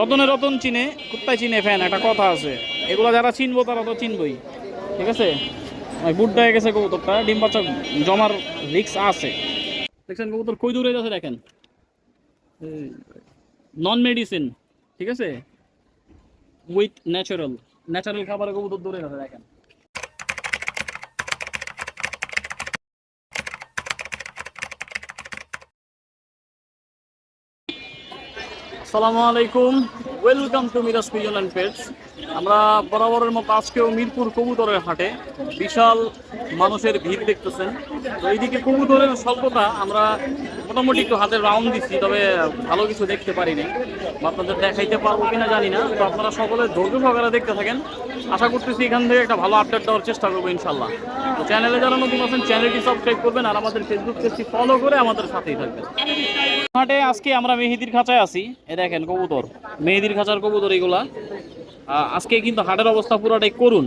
রতনে রতন চিনে, কুত্তায় চিনে ফ্যান একটা কথা আছে। এগুলো যারা চিনবো তারা তো চিনবই। ঠিক আছে? বুট হয়ে গেছে কবুতরটা, ডিম বাচ্চা জমার রিক্স আছে। দেখছেন কবুতর কই দূরে যাচ্ছে দেখেন? নন মেডিসিন ঠিক আছে? উইথ ন্যাচারাল ন্যাচারাল খাবারের কবুতর দূরে যাচ্ছে দেখেন। আসসালামু আলাইকুম। Welcome to Miraj pigeon and আমরা বরাবরের মতো আজকেও মিরপুর কবুতরের হাটে বিশাল মানুষের ভিড় দেখতেছেন। তো এইদিকে কবুতরের স্বল্পতা আমরা মোটামুটি একটু হাতের রাউন্ড দিচ্ছি, তবে ভালো কিছু দেখতে পারিনি। আপনাদের দেখাইতে পারব কিনা জানি না, তো আপনারা সকলে ধৈর্য সহকারে দেখতে থাকেন। আশা করতেছি এখান থেকে একটা ভালো আপডেট দেওয়ার চেষ্টা করব ইনশাল্লাহ তো চ্যানেলে যারা নতুন আছেন চ্যানেলটি সাবস্ক্রাইব করবেন আর আমাদের ফেসবুক পেজটি ফলো করে আমাদের সাথেই থাকবেন। হাটে আজকে আমরা মেহেদির খাঁচায় আছি। এ দেখেন কবুতর, মেহেদির খাঁচার কবুতর এগুলা। আজকে কিন্তু হাটের অবস্থা পুরোটাই করুন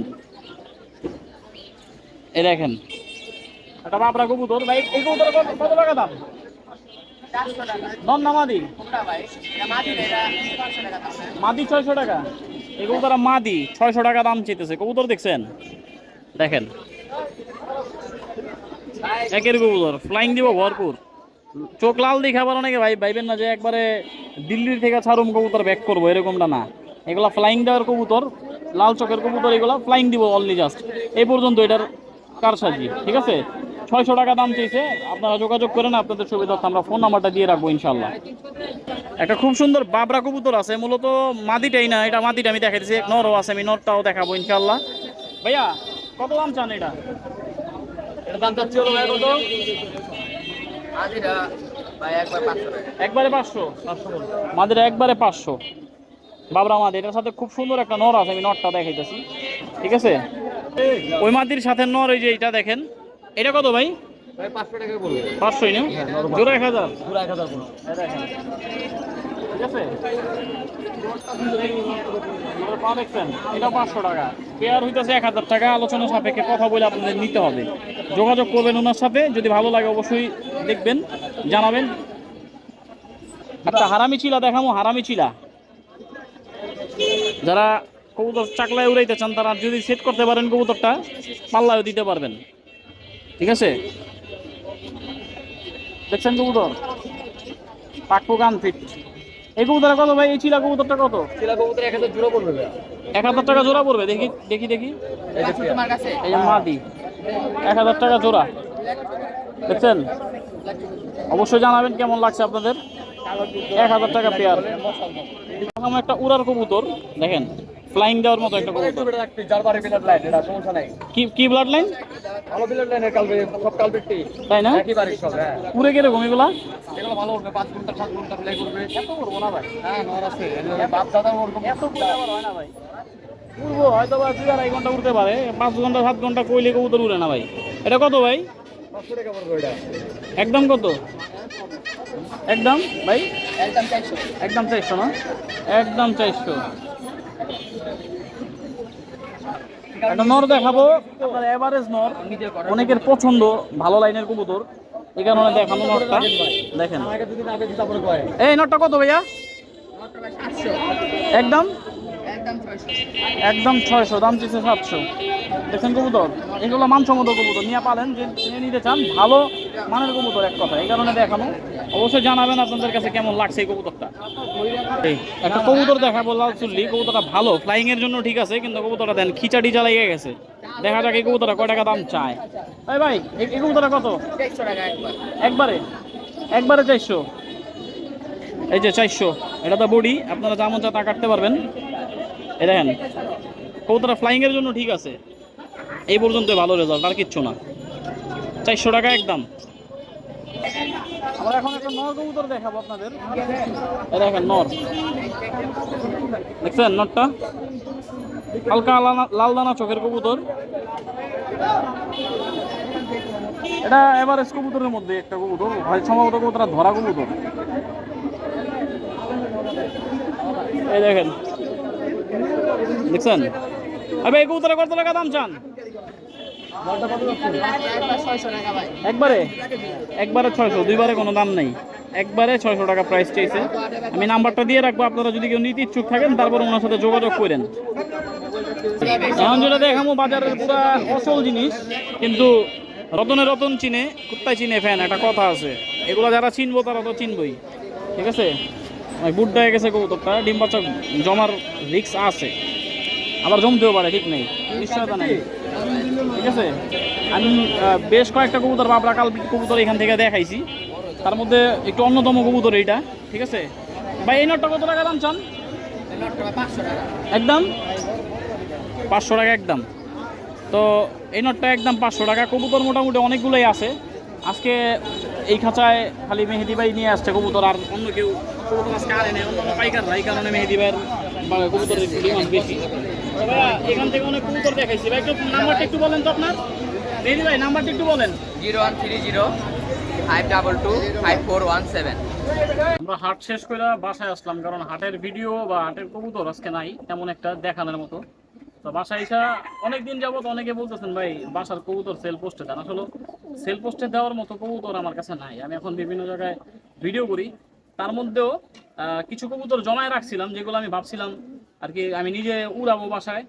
এ দেখেন। একটা বাবরা কবুতর। ভাই, এই কবুতর কত টাকা দাম? মাদি ছয়শো টাকা। এই কবুতর মাদি ছয়শো টাকা দাম চেতেছে কবুতর দেখছেন? দেখেন। একের কবুতর। ফ্লাইং দিব ভরপুর। চোখ লাল দেখে আবার অনেকে ভাই ভাইবেন না যে একবারে দিল্লির থেকে ছাড়ুম কবুতর ব্যাক করব, এরকমটা না। এগুলা ফ্লাইং দেওয়ার কবুতর, লাল চোখের কবুতর এগুলা ফ্লাইং দিব অনলি জাস্ট এই পর্যন্ত এটার কার কারসাজি, ঠিক আছে? ছয়শো টাকা দাম চেয়েছে আপনারা যোগাযোগ করেন আপনাদের সুবিধার্থে আমরা ফোন নাম্বারটা দিয়ে রাখব ইনশাল্লাহ একটা খুব সুন্দর বাবরা কবুতর আছে মূলত মাদিটাই না এটা মাদিটা আমি দেখাইতেছি এক নরও আছে আমি নরটাও দেখাবো ইনশাল্লাহ ভাইয়া কত দাম চান এটা? দাম চাচ্ছি হলো কত? একবার পাঁচশো একবারে পাঁচশো? মাদের একবারে পাঁচশো। বাবরা মাদি এটার সাথে খুব সুন্দর একটা নর আছে আমি নরটা দেখাইতেছি। ঠিক আছে? ওই মাদির সাথে নর এই যে এটা দেখেন। এটা কত ভাই? পাঁচশো পাঁচশোই না? জোড়া এক হাজার? পুরো এক হাজার ঠিক আছে? এটা পাঁচশো টাকা। পেয়ার হইতেছে এক হাজার টাকা আলোচনা সাপেক্ষে কথা বলে আপনাদের নিতে হবে। যোগাযোগ করবেন ওনার সাথে যদি ভালো লাগে অবশ্যই দেখবেন জানাবেন। আচ্ছা হারামি চিলা দেখামো হারামি চিলা। যারা কবুতর চাকলায় উড়াইতে চান তারা যদি সেট করতে পারেন কবুতরটা পাল্লায়ও দিতে পারবেন। ঠিক আছে? দেখছেন কবুতর? পাকপো গান ফিট এই কবুতরটা কত ভাই? এই চিলা কবুতরটা কত? শিলা কবুতর এক হাজার জোড়া পড়বে এক হাজার টাকা জোড়া পড়বে? দেখি দেখি দেখি। এই যে মাদি। এক হাজার টাকা জোড়া। দেখছেন? অবশ্যই জানাবেন কেমন লাগছে আপনাদের। এক হাজার টাকা পেয়ার একটা উড়ার কবুতর দেখেন। ফ্লাইং দেওয়ার মতো একটা কবুতর যার বাড়ি লাইন এটা সমস্যা নাই। কি কি ব্লাড লাইন ভালো বিলেট লাইনের কালবে সব কালবেটটি তাই না? একই বাড়ি সব হ্যাঁ। পুরে কীরকম এগুলা? এগুলো ভালো উঠবে পাঁচ ঘণ্টা সাত ঘণ্টা প্লে করবে। এত করব না ভাই? হ্যাঁ নর আছে বাপ দাদা ওরকম। এত আবার হয় না ভাই? উড়বো হয়তো বা দুই আড়াই ঘণ্টা উড়তে পারে পাঁচ ঘণ্টা সাত ঘণ্টা কইলে কবুতর উড়ে না ভাই। এটা কত ভাই? একদম কত? একদম? ভাই একদম চারশো না? একদম চারশো। একটা নর দেখাবো। এভারেজ নর অনেকের পছন্দ, ভালো লাইনের কবুতর। এই কারণে দেখানো নরটা। দেখেন। এই নরটা কত ভাইয়া? একদম? একদম ছয়শো, দাম চেয়েছে সাতশো। দেখছেন কবুতর। এগুলো মানসম্মত কবুতর। নিয়ে পালেন, যে নিয়ে নিতে চান, ভালো মানের কবুতর এক কথা এই কারণে দেখানো। অবশ্যই জানাবেন আপনাদের কাছে কেমন লাগছে এই কবুতরটা। এই, একটা কবুতর দেখাবো, লাল চুল্লি। কবুতরটা ভালো ফ্লাইং এর জন্য ঠিক আছে, কিন্তু কবুতরটা দেন, খিচাড়ি জ্বালাইয়ে গেছে। দেখা যাক এই কবুতরটা কয় টাকা দাম চায়। এই ভাই, এই কবুতরটা কত? একবার, একবারে চারশো। এই যে চারশো, এটা তো বডি, আপনারা যেমন চা তা কাটতে পারবেন। এই দেখেন, কবুতরটা ফ্লাইং এর জন্য ঠিক আছে। এই পর্যন্ত ভালো রেজাল্ট আর কিচ্ছু না। চারশো টাকা একদম। আমরা এখন একটা নর কবুতর দেখাবো আপনাদের। এই দেখেন নর। দেখছেন নরটা? হালকা লাল- দানা চোখের কবুতর। এটা এভারেজ কবুতরের মধ্যে একটা কবুতর হয় সম্ভবত কবুতরটা ধরা কবুতর। এই দেখেন। দেখছেন? আবে এই কবুতরে কত টাকা দাম চান? একবার? একবারে ছয়শো, দুইবারে কোনো দাম নেই। একবারে ছয়শো টাকা প্রাইস চাইছে। আমি নাম্বারটা দিয়ে রাখব, আপনারা যদি কেউ নিতে ইচ্ছুক থাকেন, তারপর ওনার সাথে যোগাযোগ করেন। এখন যেটা দেখাবো বাজারের পুরা অসল জিনিস, কিন্তু রতনে রতন চিনে, কুত্তায় চিনে ফ্যান একটা কথা আছে। এগুলো যারা চিনবো, তারা তো চিনবই। ঠিক আছে? বুড্ডা হয়ে গেছে কবুতরটা ডিম জমার রিক্স আছে। আবার জমতেও পারে ঠিক নেই। নিশ্চয়তা নেই। ঠিক আছে? আমি বেশ কয়েকটা কবুতর বাবরা কাল কবুতর এখান থেকে দেখাইছি। তার মধ্যে একটু অন্যতম কবুতর এইটা ঠিক আছে? ভাই এই নটটা কত টাকা দাম চান? একদম? পাঁচশো টাকা একদম। তো এই নটটা একদম পাঁচশো টাকা। কবুতর মোটামুটি অনেকগুলোই আছে। আজকে এই খাঁচায় খালি মেহেদি ভাই নিয়ে আসছে কবুতর আর অন্য কেউ কবুতর আজকে আনে নেই অন্য পাইকাররা এই কারণে মেহেদি ভাইয়ের কবুতরের ডিমান্ড বেশি। এখান থেকে অনেক কবুতর দেখাইছি। ভাই একটু নাম্বারটা একটু বলেন তো আপনার। ভাই নাম্বারটা একটু বলেন। Zero one three zero five double two five four one seven. আমরা হাট শেষ করে বাসায় আসলাম কারণ হাটের ভিডিও বা হাটের কবুতর আজকে নাই তেমন একটা দেখানোর মতো। তো বাসায় এসে অনেকদিন যাবত অনেকে বলতেছেন ভাই বাসার কবুতর সেল পোস্টে দেন। আসলে সেল পোস্টে দেওয়ার মতো কবুতর আমার কাছে নাই। আমি এখন বিভিন্ন জায়গায় ভিডিও করি। তার মধ্যেও কিছু কবুতর জমায় রাখছিলাম যেগুলো আমি ভাবছিলাম আর কি আমি নিজে উড়াবো বাসায়।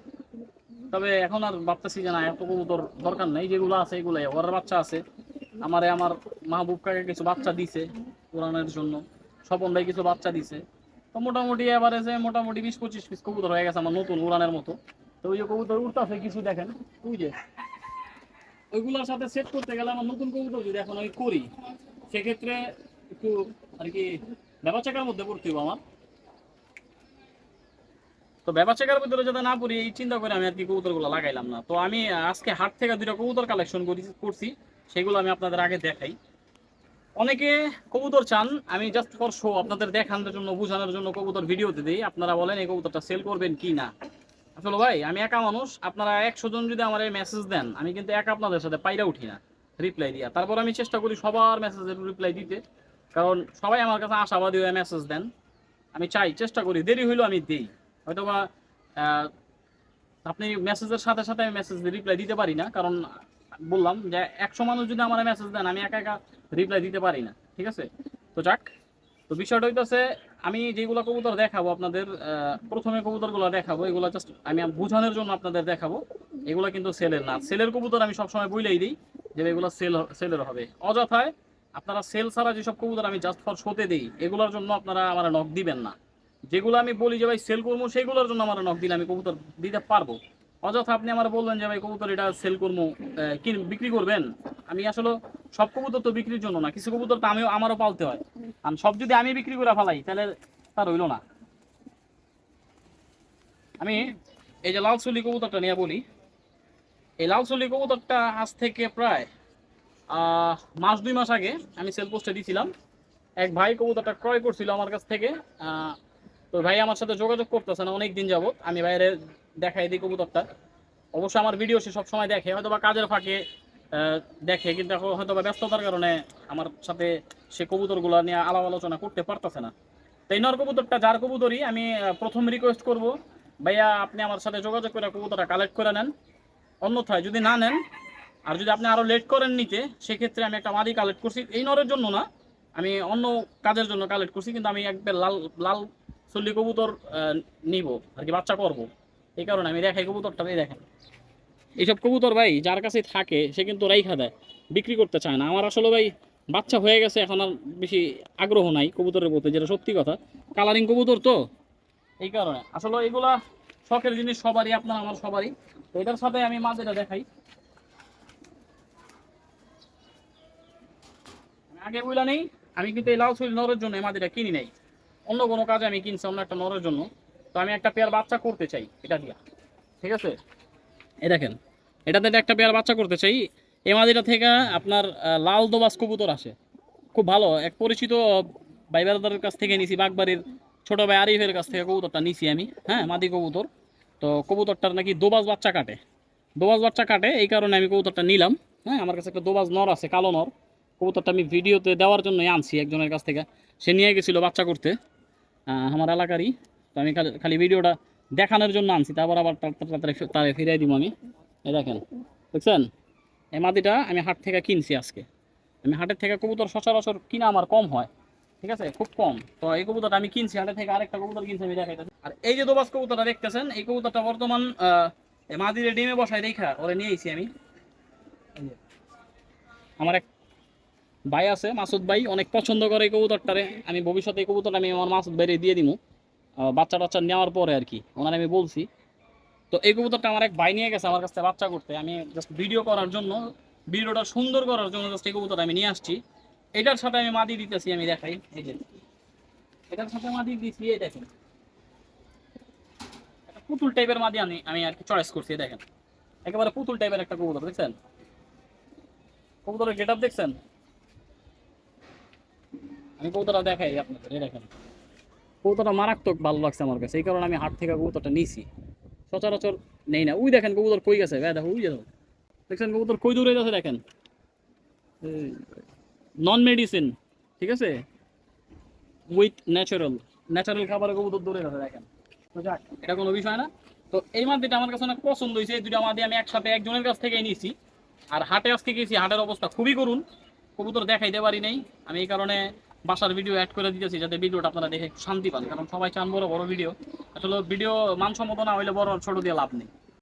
তবে এখন আর ভাবতেছি যে না, এত কবুতর দরকার নেই, যেগুলো আছে এগুলাই। ওর বাচ্চা আছে। আমারে আমার মাহবুব কাকে কিছু বাচ্চা দিছে উড়ানোর জন্য। স্বপন ভাই কিছু বাচ্চা দিছে। তো মোটামুটি এবারে যে মোটামুটি বিশ পঁচিশ পিস কবুতর হয়ে গেছে আমার নতুন উড়ানের মতো। তো ওই যে কবুতর উঠতেছে কিছু দেখেন। ওই যে। ওইগুলোর সাথে সেট করতে গেলে আমার নতুন কবুতর যদি এখন আমি করি, সেক্ষেত্রে একটু আর কি ব্যাপার মধ্যে পড়তে হবে আমার। তো ব্যাপার চেকার ভিতরে যাতে না পড়ি, এই চিন্তা করে আমি আর কি কবুতরগুলো লাগাইলাম না। তো আমি আজকে হাট থেকে দুইটা কবুতর কালেকশন করি, করছি। সেগুলো আমি আপনাদের আগে দেখাই। অনেকে কবুতর চান, আমি জাস্ট ফর শো আপনাদের দেখানোর জন্য, বোঝানোর জন্য কবুতর ভিডিওতে দিই। আপনারা বলেন এই কবুতরটা সেল করবেন কি না। আসলে ভাই, আমি একা মানুষ, আপনারা একশো জন যদি আমার মেসেজ দেন, আমি কিন্তু একা আপনাদের সাথে পাইরা উঠি না রিপ্লাই দিয়া। তারপর আমি চেষ্টা করি সবার মেসেজের রিপ্লাই দিতে, কারণ সবাই আমার কাছে আশাবাদী হয়ে মেসেজ দেন। আমি চাই, চেষ্টা করি, দেরি হইলেও আমি দিই। হয়তোবা আহ, আপনি মেসেজের সাথে সাথে আমি মেসেজ রিপ্লাই দিতে পারি না কারণ বললাম যে একশো মানুষ যদি আমার মেসেজ দেন আমি একা একা রিপ্লাই দিতে পারি না ঠিক আছে? তো যাক তো বিষয়টা হইতেছে আমি যেগুলো কবুতর দেখাবো আপনাদের প্রথমে কবুতরগুলো দেখাবো এগুলো জাস্ট আমি বোঝানোর জন্য আপনাদের দেখাবো। এগুলো কিন্তু সেলের না। সেলের কবুতর আমি সবসময় বইলেই দিই যে এগুলো সেল সেলের হবে। অযথায় আপনারা সেল ছাড়া যেসব কবুতর আমি জাস্ট ফর শোতে দিই এগুলোর জন্য আপনারা আমার নক দিবেন না। যেগুলো আমি বলি যে, ভাই সেল করব সেগুলোর জন্য আমার নক দিলে আমি কবুতর দিতে পারব। অযথা আপনি আমার বলবেন যে, ভাই, কবুতর এটা সেল করব বিক্রি করবেন? আমি আসলে সব কবুতর তো বিক্রির জন্য না, কিছু কবুতর তো আমিও, আমারও পালতে হয়। আর সব যদি আমি বিক্রি করে ফেলাই, তাহলে তার হইল না। আমি এই যে লাল চুলি কবুতরটা নিয়ে বলি, এই লাল চুলি কবুতরটা আজ থেকে প্রায় মাস দুই মাস আগে আমি সেল পোস্টে দিয়েছিলাম এক ভাই কবুতরটা ক্রয় করছিল আমার কাছ থেকে তো ভাই আমার সাথে যোগাযোগ করতেছে না অনেক দিন আমি বাইরে দেখাই দিই কবুতরটা। অবশ্য আমার ভিডিও সে সবসময় দেখে হয়তো বা কাজের ফাঁকে দেখে, কিন্তু হয়তো বা ব্যস্ততার কারণে আমার সাথে সে কবুতরগুলো নিয়ে আলাপ আলোচনা করতে পারতেছে না। তাই নর কবুতরটা, যার কবুতরই আমি প্রথম রিকোয়েস্ট করব। ভাইয়া, আপনি আমার সাথে যোগাযোগ করে কবুতরটা কালেক্ট করে নেন। অন্যথায় যদি না নেন, আর যদি আপনি আরও লেট করেন নিতে, সেক্ষেত্রে আমি একটা মাদি কালেক্ট করছি। এই নরের জন্য না, আমি অন্য কাজের জন্য কালেক্ট করছি, কিন্তু আমি একবার লাল লাল চল্লি কবুতর নিব আর কি, বাচ্চা করব। এই কারণে আমি দেখাই কবুতরটা দেখেন। এইসব কবুতর ভাই, যার কাছে থাকে, সে কিন্তু রাইখা দেয়, বিক্রি করতে চায় না। আমার আসলে ভাই, বাচ্চা হয়ে গেছে, এখন আর বেশি আগ্রহ নাই কবুতরের প্রতি, যেটা সত্যি কথা। কালারিং কবুতর তো। এই কারণে, আসলে এগুলা শখের জিনিস সবারই, আপনার, আমার সবারই। তো এটার সাথে আমি মাঝেটা দেখাই। আগে বইলা নেই, আমি কিন্তু এই লাউ ছুরি নরের জন্য মাদিটা কিনি নাই। অন্য কোনো কাজে আমি কিনছি অন্য একটা নরের জন্য, তো আমি একটা পেয়ার বাচ্চা করতে চাই এটা দিয়া। ঠিক আছে? এই দেখেন, এটাতে একটা পেয়ার বাচ্চা করতে চাই এই মাদিটা থেকে আপনার লাল দোবাস কবুতর আসে। খুব ভালো, এক পরিচিত ভাই বেড়াদারের কাছ থেকে নিছি, বাগবাড়ির ছোট ভাই আরিফের কাছ থেকে কবুতরটা নিছি আমি হ্যাঁ মাদি কবুতর। তো কবুতরটার নাকি দোবাজ বাচ্চা কাটে। দোবাজ বাচ্চা কাটে, এই কারণে আমি কবুতরটা নিলাম হ্যাঁ আমার কাছে একটা দোবাজ নর আছে, কালো নর। কবুতরটা আমি ভিডিওতে দেওয়ার জন্যই আনছি একজনের কাছ থেকে। সে নিয়ে গেছিল বাচ্চা করতে। আমার এলাকারই। তো আমি খালি ভিডিওটা দেখানোর জন্য আনছি, তারপর আবার তাড়াতাড়ি তারে ফিরিয়ে দিব আমি। এই দেখেন দেখছেন এই মাদিটা আমি হাট থেকে কিনছি আজকে। আমি হাটের থেকে কবুতর সচরাচর কিনা আমার কম হয়, ঠিক আছে? খুব কম। তো এই কবুতরটা আমি কিনছি, হাটের থেকে আরেকটা কবুতর কিনছি, আমি দেখাইতেছি। আর এই যে দোবাস কবুতরটা দেখতেছেন, এই কবুতরটা বর্তমান মাদিরে ডিমে বসায় রেখা, ওরে নিয়েছি আমি। আমার এক ভাই আছে, মাসুদ ভাই, অনেক পছন্দ করে এই কবুতরটারে। আমি ভবিষ্যতে এই কবুতরটা আমি আমার মাসুদ ভাইরে দিয়ে দিব বাচ্চা টাচ্চা নেওয়ার পরে আর কি, ওনার আমি বলছি। তো এই কবুতরটা আমার এক ভাই নিয়ে গেছে আমার কাছ বাচ্চা করতে। আমি জাস্ট ভিডিও করার জন্য, ভিডিওটা সুন্দর করার জন্য জাস্ট এই কবুতরটা আমি নিয়ে আসছি। এটার সাথে আমি মাদি দিতেছি, আমি দেখাই। এই যে, এটার সাথে মাদি দিচ্ছি এই দেখেন। পুতুল টাইপের মাদি আমি আমি আর কি চয়েস করছি দেখেন। একেবারে পুতুল টাইপের একটা কবুতর, দেখছেন? কবুতরের গেট আপ দেখছেন? আমি কবুতরটা দেখাই আপনাদের, এই দেখেন। কবুতরটা মারাত্মক ভালো লাগছে আমার কাছে, এই কারণে আমি হাট থেকে কবুতরটা নিছি সচরাচর নেই না। উই দেখেন কবুতর কই গেছে, ভাই দেখো, উই দেখো। দেখছেন কবুতর কই দূরে যাচ্ছে, দেখেন। নন মেডিসিন ঠিক আছে? উইথ ন্যাচারাল ন্যাচারাল খাবারের কবুতর দূরে গেছে দেখেন। যাক, এটা কোনো বিষয় না। তো এই মাদিটা আমার কাছে অনেক পছন্দ হয়েছে, এই দুটো মাদি আমি একসাথে একজনের কাছ থেকে নিয়েছি। আর হাটে আজকে গেছি, হাটের অবস্থা খুবই করুন কবুতর দেখাইতে পারি নাই। আমি এই কারণে বাসার ভিডিও অ্যাড করে দিতেছি যাতে ভিডিওটা আপনারা দেখে শান্তি পান। কারণ সবাই চান বড় বড় ভিডিও আসলে ভিডিও মানসম্মত না হইলে বড় ছোট দিয়ে লাভ নেই।